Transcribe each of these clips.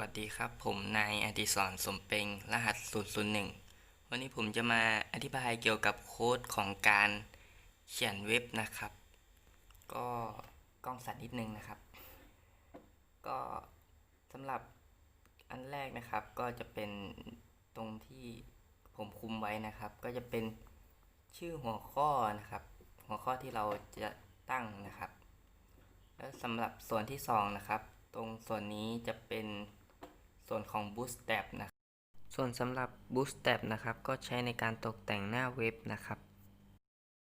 วัสดีครับ ผมนายอดิศรสมเปงรหัส 001 วันนี้ผมจะมาอธิบายเกี่ยวกับโค้ดของการเขียนเว็บนะครับ ก็กล้องสัตว์นิดนึงนะครับ ก็สำหรับอันแรกนะครับก็จะเป็นตรงที่ผมคุมไว้นะครับ ก็จะเป็นชื่อหัวข้อนะครับ หัวข้อที่เราจะตั้งนะครับ แล้วสำหรับส่วนที่ 2 นะครับตรงส่วนนี้จะเป็น ส่วนของ Bootstrap นะครับส่วนสำหรับ Bootstrap นะครับ ก็ใช้ในการตกแต่งหน้าเว็บนะครับ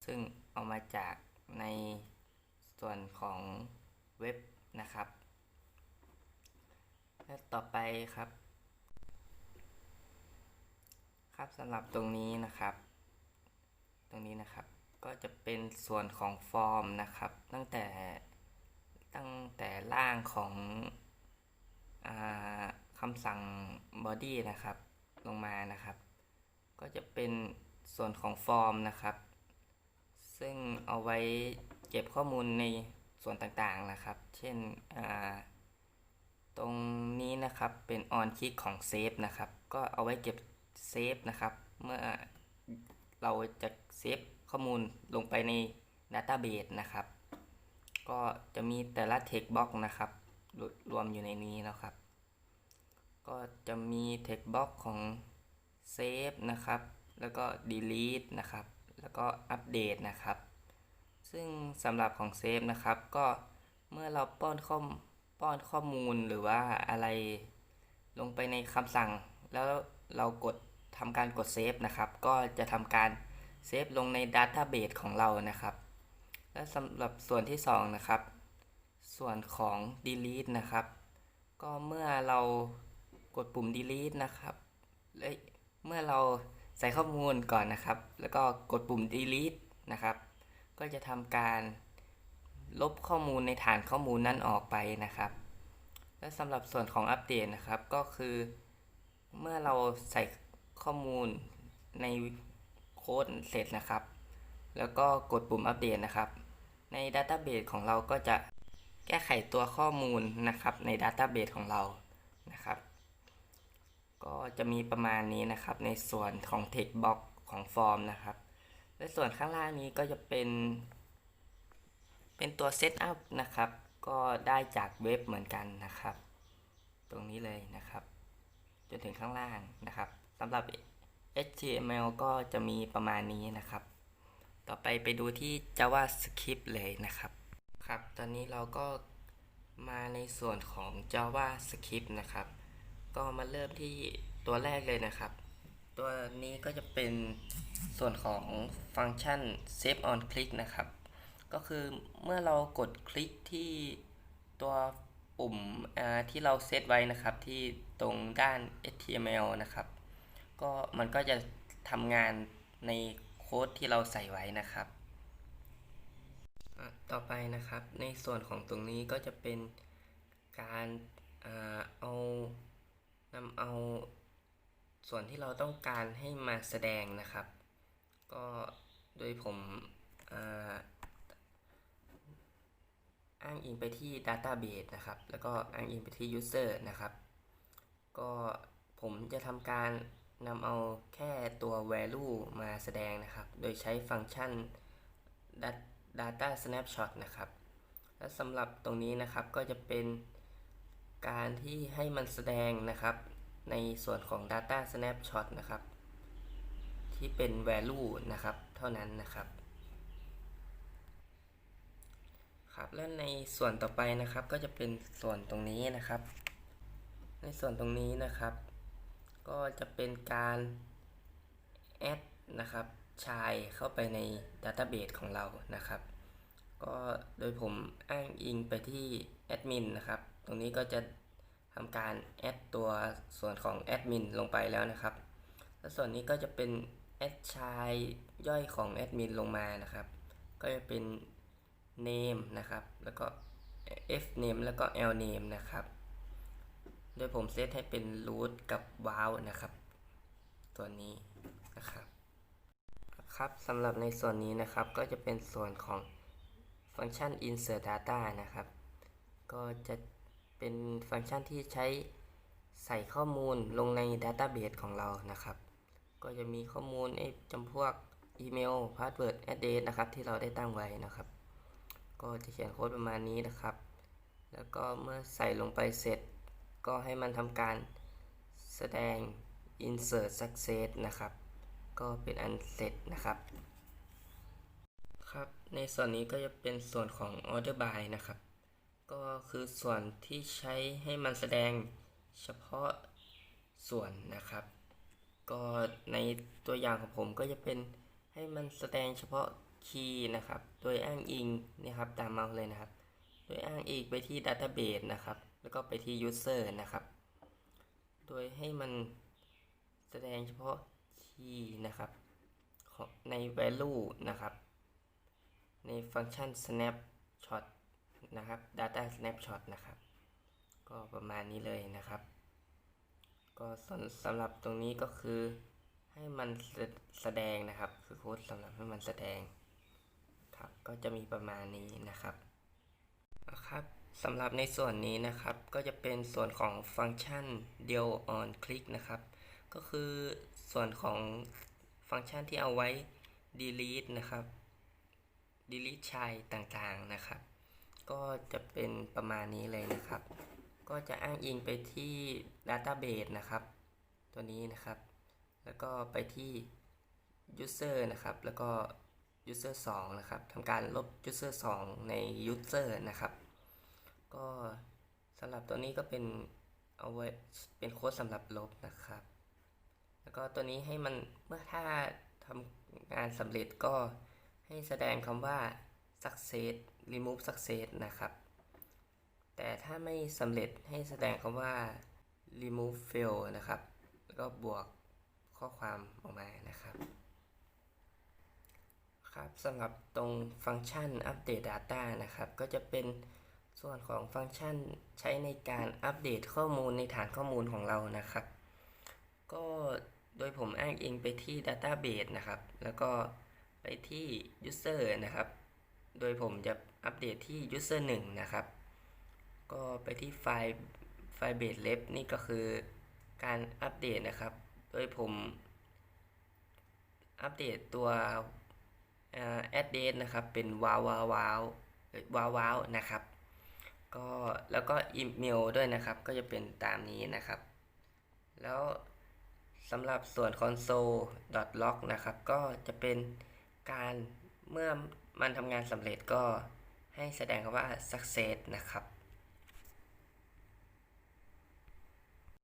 ซึ่งเอามาจากในส่วนของเว็บนะครับ และต่อไปครับ ครับสำหรับตรงนี้นะครับ ตรงนี้นะครับ ก็จะเป็นส่วนของฟอร์มนะครับ ตั้งแต่ตั้งแต่ล่างของอ่าำสั่ง body นะครับ ลงมานะครับ ก็จะเป็นส่วนของฟอร์มนะครับ ซึ่งเอาไว้เก็บข้อมูลในส่วนต่างๆนะครับ เช่นตรงนี้นะครับเป็น on click ของ save นะครับ ก็เอาไว้เก็บ save นะครับ เมื่อเราจะเซฟข้อมูลลงไปใน database นะครับ ก็จะมีแต่ละ text box นะครับ รวมอยู่ในนี้นะครับ จะมี text box ของ save นะครับ แล้วก็ delete นะครับ แล้วก็ update นะครับ ซึ่งสำหรับของ save นะครับ ก็เมื่อเราป้อนข้อมป้อนข้อมูลหรือว่าอะไรลงไปในคำสั่ง แล้วเรากดทำการกด save นะครับ ก็จะทำการเซฟลงใน database ของเรานะครับ และสำหรับส่วนที่ 2 นะครับ ส่วนของ delete นะครับ ก็เมื่อเรา กดปุ่ม delete นะครับและเมื่อเราใส่ข้อมูลก่อนนะครับ แล้วก็กดปุ่ม delete นะครับ ก็จะทำการลบข้อมูลในฐานข้อมูลนั้นออกไปนะครับ และสำหรับส่วนของอัปเดตนะครับก็คือ เมื่อเราใส่ข้อมูลในโค้ดเสร็จนะครับ แล้วก็กดปุ่มอัปเดตนะครับ ใน Database ของเราก็จะแก้ไขตัวข้อมูลนะครับใน Database ของเรานะครับ ก็จะมีประมาณนี้นะครับในส่วนของ Text Box ของฟอร์มนะครับ และส่วนข้างล่างนี้ก็จะเป็น เป็นตัว Setup นะครับ ก็ได้จากเว็บเหมือนกันนะครับ ตรงนี้เลยนะครับ จนถึงข้างล่างนะครับสำหรับ HTML ก็จะมีประมาณนี้นะครับ ต่อไปไปดูที่ JavaScript เลยนะครับ ครับ ตอนนี้เราก็มาในส่วนของ JavaScript นะครับ ก็มาเริ่มที่ตัวแรกเลยนะครับ ตัวนี้ก็จะเป็นส่วนของฟังก์ชัน Save on Click นะครับ ก็คือเมื่อเรากดคลิกที่ตัวปุ่มที่เราเซตไว้นะครับที่ตรงด้าน HTML นะครับ ก็มันก็จะทำงานในโค้ดที่เราใส่ไว้นะครับ ต่อไปนะครับในส่วนของตรงนี้ก็จะเป็นการเอา นำเอาส่วนที่เราต้องการให้มาแสดงนะครับ ก็โดยผมอ้างอิงไปที่ Database นะครับ แล้วก็อ้างอิงไปที่ User นะครับ ก็ผมจะทำการนำเอาแค่ตัว value มาแสดงนะครับ โดยใช้ฟังก์ชัน data snapshot นะครับ และสำหรับตรงนี้นะครับก็จะเป็น การที่ให้มันแสดงนะครับ ในส่วนของ data snapshot นะครับ ที่เป็น value นะครับ เท่านั้นนะครับครับและในส่วนต่อไปนะครับก็จะเป็นส่วนตรงนี้นะครับ ในส่วนตรงนี้นะครับ ก็จะเป็นการ add นะครับชายเข้าไปใน database ของเรานะครับ ก็โดยผมอ้างอิงไปที่แอดมินนะครับ ตรงนี้ก็จะทำการแอดตัวส่วนของแอดมินลงไปแล้วนะครับ แล้วส่วนนี้ก็จะเป็นแอดชายย่อยของแอดมินลงมานะครับ ก็จะเป็น name นะครับ แล้วก็ f name แล้วก็ l name นะครับ โดยผมเซตให้เป็น root กับ wow นะครับ ตัวนี้นะครับครับสำหรับในส่วนนี้นะครับก็จะเป็นส่วนของฟังก์ชัน insert data นะครับ ก็จะ เป็นฟังก์ชันที่ใช้ใส่ข้อมูลลงใน Database ของเรานะครับ ก็จะมีข้อมูลไอ้จำพวกอีเมลพาสเวิร์ดแอดเดรสนะครับที่เราได้ตั้งไว้นะครับ ก็จะเขียนโค้ดประมาณนี้นะครับ แล้วก็เมื่อใส่ลงไปเสร็จ ก็ให้มันทำการแสดง insert success นะครับ ก็เป็นอันเสร็จนะครับครับ ในส่วนนี้ก็จะเป็นส่วนของ order by นะครับ ก็คือส่วนที่ใช้ให้มันแสดงเฉพาะส่วนนะครับ ก็ในตัวอย่างของผมก็จะเป็นให้มันแสดงเฉพาะคีย์นะครับ โดยอ้างอิงนะครับตามเมาส์เลยนะครับ โดยอ้างอิงไปที่ Database นะครับ แล้วก็ไปที่ User นะครับ โดยให้มันแสดงเฉพาะคีย์นะครับของใน value นะครับ ในฟังก์ชัน snapshot นะครับ data snapshot นะครับ ก็ประมาณนี้เลยนะครับ ก็สำหรับตรงนี้ก็คือให้มันแสแสดงนะครับ คือโค้ดสำหรับให้มันแสดงครับ ก็จะมีประมาณนี้นะครับนะครับสำหรับในส่วนนี้นะครับก็จะเป็นส่วนของฟังก์ชัน deal on click นะครับ ก็คือส่วนของฟังก์ชันที่เอาไว้ delete นะครับ delete ชายต่างๆนะครับ ก็จะเป็นประมาณนี้เลยนะครับ ก็จะอ้างอิงไปที่ database นะครับ ตัวนี้นะครับ แล้วก็ไปที่ user นะครับ แล้วก็ user 2นะครับทำการลบ user 2 ใน user นะครับ ก็สำหรับตัวนี้ก็เป็นเอาไว้เป็นโค้ดสำหรับลบนะครับ แล้วก็ตัวนี้ให้มันเมื่อถ้าทำงานสำเร็จก็ให้แสดงคำว่า success remove success นะครับ แต่ถ้าไม่สำเร็จให้แสดงคำว่า remove fail นะครับ แล้วก็บวกข้อความออกมานะครับ ครับสำหรับตรงฟังก์ชันอัปเดต Data นะครับ ก็จะเป็นส่วนของฟังก์ชันใช้ในการอัปเดตข้อมูลในฐานข้อมูลของเรานะครับ ก็โดยผมอ้างอิงไปที่ Database นะครับ แล้วก็ไปที่ User นะครับ โดยผมจะ อัปเดตที่ User 1 นะครับ ก็ไปที่ไฟล์ไฟล์ base lab นี่ก็คือการอัปเดตนะครับ โดยผม อัปเดตตัว address นะครับ เป็นว้าวว้าวว้าวว้าวว้าวนะครับ ก็แล้วก็อีเมลด้วยนะครับ ก็จะเป็นตามนี้นะครับ แล้วสำหรับส่วน console.log นะครับ ก็จะเป็นการเมื่อมันทำงานสำเร็จก็ ให้แสดงคำว่า success นะครับ